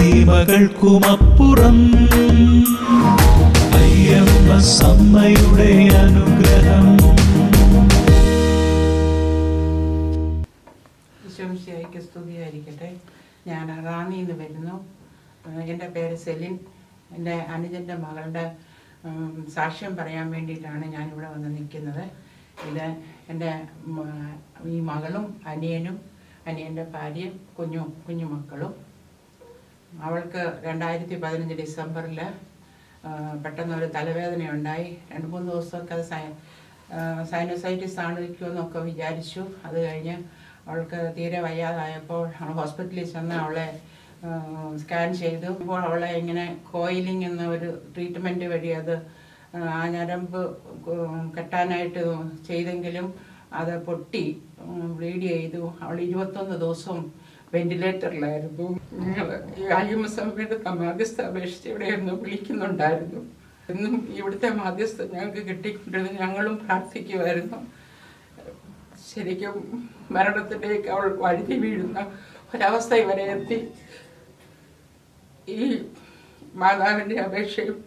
സീമകൾക്കുമപ്പുറം. അയ്യമ്മ സമ്മയുടെ അനുഗ്രഹം. സ്തുതിയായിരിക്കട്ടെ. ഞാൻ റാന്നിയിൽ വരുന്നു. എന്റെ പേര് സെലിൻ. എന്റെ അനുജന്റെ മകളുടെ സാക്ഷ്യം പറയാൻ വേണ്ടിയിട്ടാണ് ഞാനിവിടെ വന്ന് നിൽക്കുന്നത്. ഇത് എന്റെ ഈ മകളും അനിയനും അനിയന്റെ ഭാര്യയും കുഞ്ഞു കുഞ്ഞുമക്കളും. അവൾക്ക് രണ്ടായിരത്തി പതിനഞ്ച് ഡിസംബറിൽ പെട്ടെന്ന് ഒരു തലവേദന ഉണ്ടായി രണ്ട് മൂന്ന് ദിവസമൊക്കെ അത് സൈ സൈനസൈറ്റിസ് ആണിരിക്കുമെന്നൊക്കെ വിചാരിച്ചു. അത് കഴിഞ്ഞ് അവൾക്ക് തീരെ വയ്യാതായപ്പോൾ അവൾ ഹോസ്പിറ്റലിൽ ചെന്ന് അവളെ സ്കാൻ ചെയ്തു. അപ്പോൾ അവളെ ഇങ്ങനെ കോയിലിംഗ് എന്ന ഒരു ട്രീറ്റ്മെന്റ് വഴി അത് ആ, ഞരമ്പ് കെട്ടാനായിട്ട് ചെയ്തെങ്കിലും അത് പൊട്ടി ബ്ലീഡ് ചെയ്തു. അവൾ ഇരുപത്തൊന്ന് ദിവസവും വെന്റിലേറ്ററിലായിരുന്നു. ഞങ്ങൾ ഈ അയ്യമ്മസഭയുടെ മാധ്യസ്ഥ അപേക്ഷിച്ച് ഇവിടെ ഒന്ന് വിളിക്കുന്നുണ്ടായിരുന്നു. എന്നും ഇവിടുത്തെ മാധ്യസ്ഥ ഞങ്ങൾക്ക് കിട്ടിക്കൊണ്ടിരുന്നു. ഞങ്ങളും പ്രാർത്ഥിക്കുമായിരുന്നു ശരിക്കും മരണത്തിലേക്ക് അവൾ വഴുതി വീഴുന്ന ഒരവസ്ഥ ഇവരെ എത്തി. ഈ മാതാവിന്റെ അപേക്ഷയും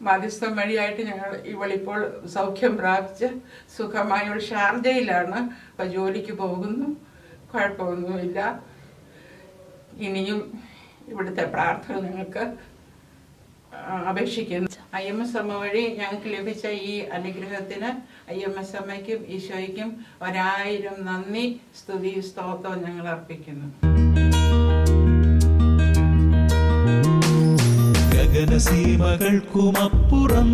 മാധ്യസ്ഥം വഴിയായിട്ട് ഞങ്ങൾ ഇവളിപ്പോൾ സൗഖ്യം പ്രാപിച്ച് സുഖമായി ഷാർജയിലാണ്. ജോലിക്ക് പോകുന്നു. കുഴപ്പമൊന്നുമില്ല. ഇനിയും ഇവിടുത്തെ പ്രാർത്ഥന നിങ്ങൾക്ക് അപേക്ഷിക്കുന്നു. ഐ എം എസ് എമ്മ വഴി ഞങ്ങൾക്ക് ലഭിച്ച ഈ അനുഗ്രഹത്തിന് ഐ എം എസ് എമ്മയ്ക്കും ഈശോയ്ക്കും ഒരായിരം നന്ദി സ്തുതി സ്തോത്രം ഞങ്ങൾ അർപ്പിക്കുന്നു. ഗഗനസീമകൾക്കുമപ്പുറം